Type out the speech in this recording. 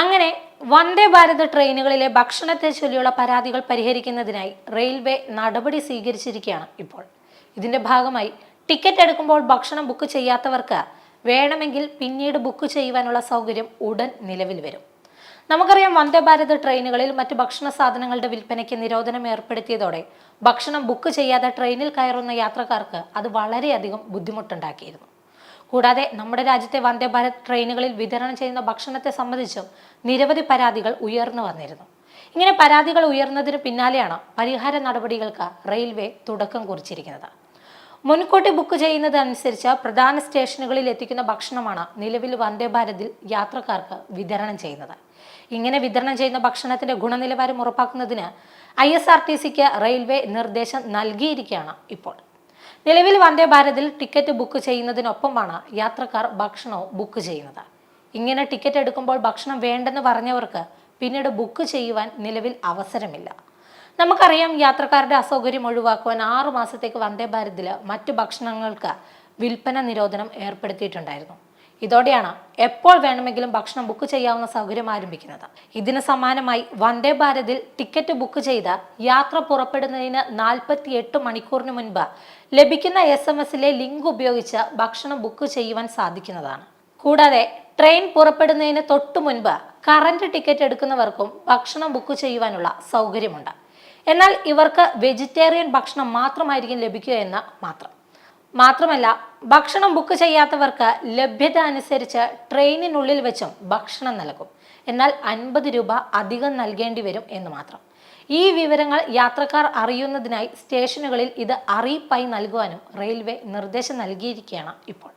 അങ്ങനെ വന്ദേ ഭാരത് ട്രെയിനുകളിലെ ഭക്ഷണത്തെ ചൊല്ലിയുള്ള പരാതികൾ പരിഹരിക്കുന്നതിനായി റെയിൽവേ നടപടി സ്വീകരിച്ചിരിക്കുകയാണ് ഇപ്പോൾ. ഇതിന്റെ ഭാഗമായി ടിക്കറ്റ് എടുക്കുമ്പോൾ ഭക്ഷണം ബുക്ക് ചെയ്യാത്തവർക്ക് വേണമെങ്കിൽ പിന്നീട് ബുക്ക് ചെയ്യുവാനുള്ള സൗകര്യം ഉടൻ നിലവിൽ വരും. നമുക്കറിയാം വന്ദേ ഭാരത് ട്രെയിനുകളിൽ മറ്റ് ഭക്ഷണ സാധനങ്ങളുടെ വിൽപ്പനയ്ക്ക് നിരോധനം ഏർപ്പെടുത്തിയതോടെ ഭക്ഷണം ബുക്ക് ചെയ്യാതെ ട്രെയിനിൽ കയറുന്ന യാത്രക്കാർക്ക് അത് വളരെയധികം ബുദ്ധിമുട്ടുണ്ടാക്കിയിരുന്നു. കൂടാതെ നമ്മുടെ രാജ്യത്തെ വന്ദേ ഭാരത് ട്രെയിനുകളിൽ വിതരണം ചെയ്യുന്ന ഭക്ഷണത്തെ സംബന്ധിച്ചും നിരവധി പരാതികൾ ഉയർന്നു വന്നിരുന്നു. ഇങ്ങനെ പരാതികൾ ഉയർന്നതിന് പിന്നാലെയാണ് പരിഹാര നടപടികൾക്ക് റെയിൽവേ തുടക്കം കുറിച്ചിരിക്കുന്നത്. മുൻകൂട്ടി ബുക്ക് ചെയ്യുന്നത് അനുസരിച്ച് പ്രധാന സ്റ്റേഷനുകളിൽ എത്തിക്കുന്ന ഭക്ഷണമാണ് നിലവിൽ വന്ദേ ഭാരതിൽ യാത്രക്കാർക്ക് വിതരണം ചെയ്യുന്നത്. ഇങ്ങനെ വിതരണം ചെയ്യുന്ന ഭക്ഷണത്തിന്റെ ഗുണനിലവാരം ഉറപ്പാക്കുന്നതിന് ഐ എസ് ആർ ടി സിക്ക് റെയിൽവേ നിർദ്ദേശം നൽകിയിരിക്കുകയാണ് ഇപ്പോൾ. നിലവിൽ വന്ദേ ഭാരതിൽ ടിക്കറ്റ് ബുക്ക് ചെയ്യുന്നതിനൊപ്പമാണ് യാത്രക്കാർ ഭക്ഷണവും ബുക്ക് ചെയ്യുന്നത്. ഇങ്ങനെ ടിക്കറ്റ് എടുക്കുമ്പോൾ ഭക്ഷണം വേണ്ടെന്ന് പറഞ്ഞവർക്ക് പിന്നീട് ബുക്ക് ചെയ്യുവാൻ നിലവിൽ അവസരമില്ല. നമുക്കറിയാം യാത്രക്കാരുടെ അസൗകര്യം ഒഴിവാക്കുവാൻ ആറു മാസത്തേക്ക് വന്ദേ ഭാരതിൽ മറ്റു ഭക്ഷണങ്ങൾക്ക് വിൽപ്പന നിരോധനം ഏർപ്പെടുത്തിയിട്ടുണ്ടായിരുന്നു. ഇതോടെയാണ് എപ്പോൾ വേണമെങ്കിലും ഭക്ഷണം ബുക്ക് ചെയ്യാവുന്ന സൗകര്യം ആരംഭിക്കുന്നത്. ഇതിന് സമാനമായി വന്ദേ ഭാരതിൽ ടിക്കറ്റ് ബുക്ക് ചെയ്ത യാത്ര പുറപ്പെടുന്നതിന് നാൽപ്പത്തി എട്ട് മണിക്കൂറിന് മുൻപ് ലഭിക്കുന്ന എസ് എം എസിലെ ലിങ്ക് ഉപയോഗിച്ച് ഭക്ഷണം ബുക്ക് ചെയ്യുവാൻ സാധിക്കുന്നതാണ്. കൂടാതെ ട്രെയിൻ പുറപ്പെടുന്നതിന് തൊട്ടു മുൻപ് കറന്റ് ടിക്കറ്റ് എടുക്കുന്നവർക്കും ഭക്ഷണം ബുക്ക് ചെയ്യുവാനുള്ള സൗകര്യമുണ്ട്. എന്നാൽ ഇവർക്ക് വെജിറ്റേറിയൻ ഭക്ഷണം മാത്രമായിരിക്കും ലഭിക്കുക എന്ന് മാത്രം. മാത്രമല്ല ഭക്ഷണം ബുക്ക് ചെയ്യാത്തവർക്ക് ലഭ്യത അനുസരിച്ച് ട്രെയിനിനുള്ളിൽ വെച്ചും ഭക്ഷണം നൽകും. എന്നാൽ അൻപത് രൂപ അധികം നൽകേണ്ടി വരും എന്ന് മാത്രം. ഈ വിവരങ്ങൾ യാത്രക്കാർ അറിയുന്നതിനായി സ്റ്റേഷനുകളിൽ ഇത് അറിയിപ്പായി നൽകുവാനും റെയിൽവേ നിർദ്ദേശം നൽകിയിരിക്കുകയാണ് ഇപ്പോൾ.